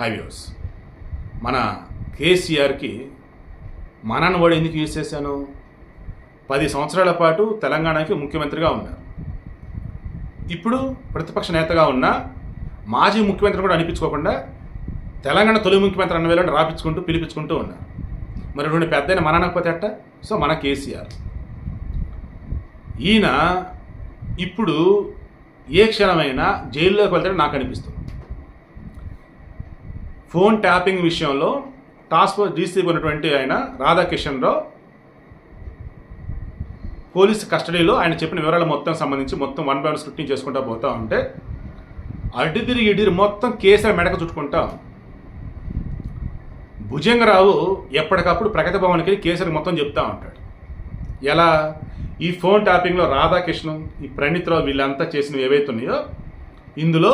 Highways. మన కేసీఆర్కి మనను వాడు ఎందుకు యూజ్ చేశాను? పది సంవత్సరాల పాటు తెలంగాణకి ముఖ్యమంత్రిగా ఉన్నారు. ఇప్పుడు ప్రతిపక్ష నేతగా ఉన్న మాజీ ముఖ్యమంత్రి కూడా అనిపించుకోకుండా తెలంగాణ తొలి ముఖ్యమంత్రి అన్న వేళ రాపించుకుంటూ పిలిపించుకుంటూ ఉన్నారు. మరి రెండు పెద్ద మన అనకపోతే అట్ట సో మన కేసీఆర్. ఈయన ఇప్పుడు ఏ క్షణమైనా జైల్లోకి వెళ్తాడో నాకు అనిపిస్తుంది. ఫోన్ ట్యాపింగ్ విషయంలో టాస్క్ ఫోర్స్ డీసీపీ ఉన్నటువంటి ఆయన రాధాకిషన్ రావు పోలీస్ కస్టడీలో ఆయన చెప్పిన వివరాలు మొత్తం సంబంధించి మొత్తం వన్ బై వన్ స్క్రిప్టింగ్ చేసుకుంటా పోతా ఉంటే అడ్డు తిరిగి ఇడిరి మొత్తం కేసీఆర్ మెడక చుట్టుకుంటా భుజంగరావు ఎప్పటికప్పుడు ప్రగతి భవన్కి కేసులు కేసీఆర్ మొత్తం చెప్తా ఉంటాడు. ఎలా? ఈ ఫోన్ ట్యాపింగ్లో రాధాకృష్ణన్ ఈ ప్రణీత్రావు వీళ్ళంతా చేసినవి ఏవైతే ఉన్నాయో ఇందులో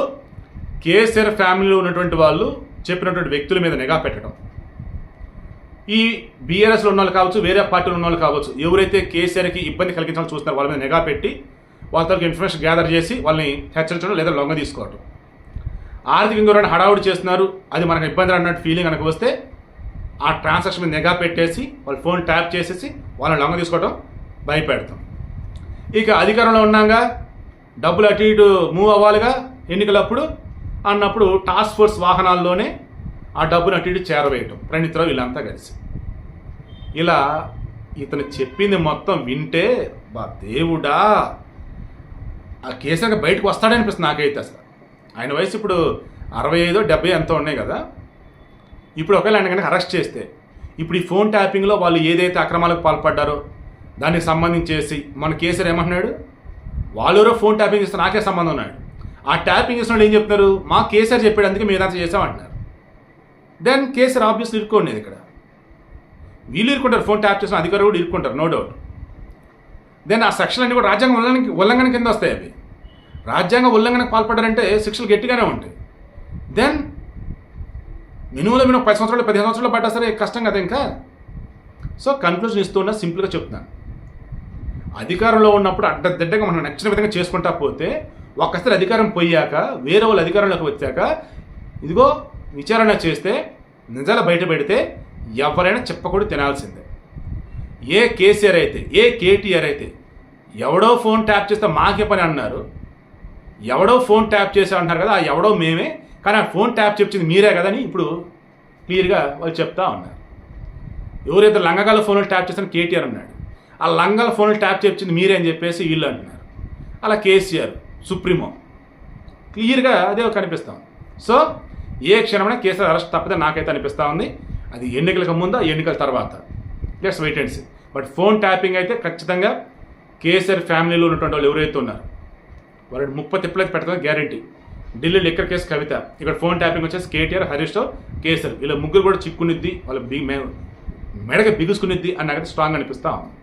కేసీఆర్ ఫ్యామిలీలో ఉన్నటువంటి వాళ్ళు చెప్పినటువంటి వ్యక్తుల మీద నిఘా పెట్టడం. ఈ బీఆర్ఎస్లో ఉన్న వాళ్ళు కావచ్చు వేరే పార్టీలో ఉన్న వాళ్ళు కావచ్చు ఎవరైతే కేసీఆర్కి ఇబ్బంది కలిగించాలని చూస్తున్నారో వాళ్ళ మీద నిఘా పెట్టి వాళ్ళతో ఇన్ఫర్మేషన్ గ్యాదర్ చేసి వాళ్ళని హెచ్చరించడం లేదా లొంగ తీసుకోవడం. ఆర్థికంగా ఎవరైనా హడావుడి చేస్తున్నారు అది మనకు ఇబ్బంది అన్నట్టు ఫీలింగ్ కనుక వస్తే ఆ ట్రాన్సాక్షన్ మీద నిఘా పెట్టేసి వాళ్ళ ఫోన్ ట్యాప్ చేసేసి వాళ్ళని లొంగ తీసుకోవడం భయపెడతాం. ఇక అధికారంలో ఉన్నాగా డబ్బులు అటు ఇటు మూవ్ అవ్వాలిగా ఎన్నికలప్పుడు అన్నప్పుడు టాస్క్ ఫోర్స్ వాహనాల్లోనే ఆ డబ్బును అటు ఇటు చేరవేయటం. ప్రణితరావు వీళ్ళంతా కలిసి. ఇలా ఇతను చెప్పింది మొత్తం వింటే బా దేవుడా ఆ కేసీఆర్ బయటకు వస్తాడనిపిస్తుంది నాకైతే అసలు. ఆయన వయసు ఇప్పుడు అరవై ఐదో డెబ్బై ఎంతో ఉన్నాయి కదా. ఇప్పుడు ఒకవేళ ఆయన కనుక అరెస్ట్ చేస్తే ఇప్పుడు ఈ ఫోన్ ట్యాపింగ్లో వాళ్ళు ఏదైతే అక్రమాలకు పాల్పడ్డారో దానికి సంబంధించేసి మన కేసీఆర్ ఏమంటున్నాడు? వాళ్ళు ఫోన్ ట్యాపింగ్ ఇస్తే నాకే సంబంధం ఉన్నాడు. ఆ ట్యాపింగ్ చేసిన వాళ్ళు ఏం చెప్తున్నారు? మా కేసీఆర్ చెప్పాడు అందుకే మేము ఇదంతా చేసామంటున్నారు దెన్ కేసీఆర్ ఆబ్వియస్లీ ఇరుక్కోండి ఇక్కడ. వీళ్ళు ఇరుక్కుంటారు ఫోన్ ట్యాప్ చేసిన అధికారులు కూడా ఇరుక్కుంటారు నో డౌట్ దెన్ ఆ సెక్షన్ అన్ని కూడా రాజ్యాంగ ఉల్లంఘన ఉల్లంఘన కింద వస్తాయి అవి. రాజ్యాంగ ఉల్లంఘనకు పాల్పడ్డారంటే శిక్షలు గట్టిగానే ఉంటాయి. దెన్ మినిమంలో మినిమం పది సంవత్సరాలు పదిహేను సంవత్సరాలు పడ్డా సరే కష్టం కదా ఇంకా? సో కన్క్లూజన్ ఇస్తున్నా సింపుల్గా చెప్తున్నాను అధికారంలో ఉన్నప్పుడు అడ్డదిడ్డగా మనం నచ్చిన విధంగా చేసుకుంటా పోతే ఒక్కసారి అధికారం పోయాక వేరే వాళ్ళు అధికారంలోకి వచ్చాక ఇదిగో విచారణ చేస్తే నిజాలు బయట పెడితే ఎవరైనా చెప్పకూడదు తినాల్సిందే. ఏ కేసీఆర్ అయితే ఏ కేటీఆర్ అయితే ఎవడో ఫోన్ ట్యాప్ చేస్తే మాకే పని అన్నారు. ఎవడో ఫోన్ ట్యాప్ చేసా అంటారు కదా ఆ ఎవడో మేమే. కానీ ఆ ఫోన్ ట్యాప్ చెప్పింది మీరే కదా అని ఇప్పుడు క్లియర్గా వాళ్ళు చెప్తా ఉన్నారు. ఎవరైతే లంగగాల ఫోన్లు ట్యాప్ చేస్తాను కేటీఆర్ అన్నాడు ఆ లంగాల ఫోన్లు ట్యాప్ చెప్పింది మీరే అని చెప్పేసి వీళ్ళు అంటున్నారు. అలా కేసీఆర్ సుప్రీమో. క్లియర్గా అదే కనిపిస్తాం సో ఏ క్షణమైనా కేసీఆర్ అరెస్ట్ తప్పదే నాకైతే అనిపిస్తూ ఉంది. అది ఎన్నికలకు ముందా ఎన్నికల తర్వాత? Let's wait and see but phone tapping అయితే ఖచ్చితంగా కేసీఆర్ ఫ్యామిలీలో ఉన్నటువంటి వాళ్ళు ఎవరైతే ఉన్నారు వాళ్ళు ముప్పై తిప్పలైతే పెడతాం guarantee Delhi liquor case Kavitha? ఇక్కడ ఫోన్ ట్యాపింగ్ వచ్చేసి కేటీఆర్ హరీష్ రావు కేసీఆర్ వీళ్ళ ముగ్గురు కూడా చిక్కునిద్ది వాళ్ళ బి మెడకి బిగుసుకునిద్ది అని నాకైతే స్ట్రాంగ్ అనిపిస్తా ఉంది.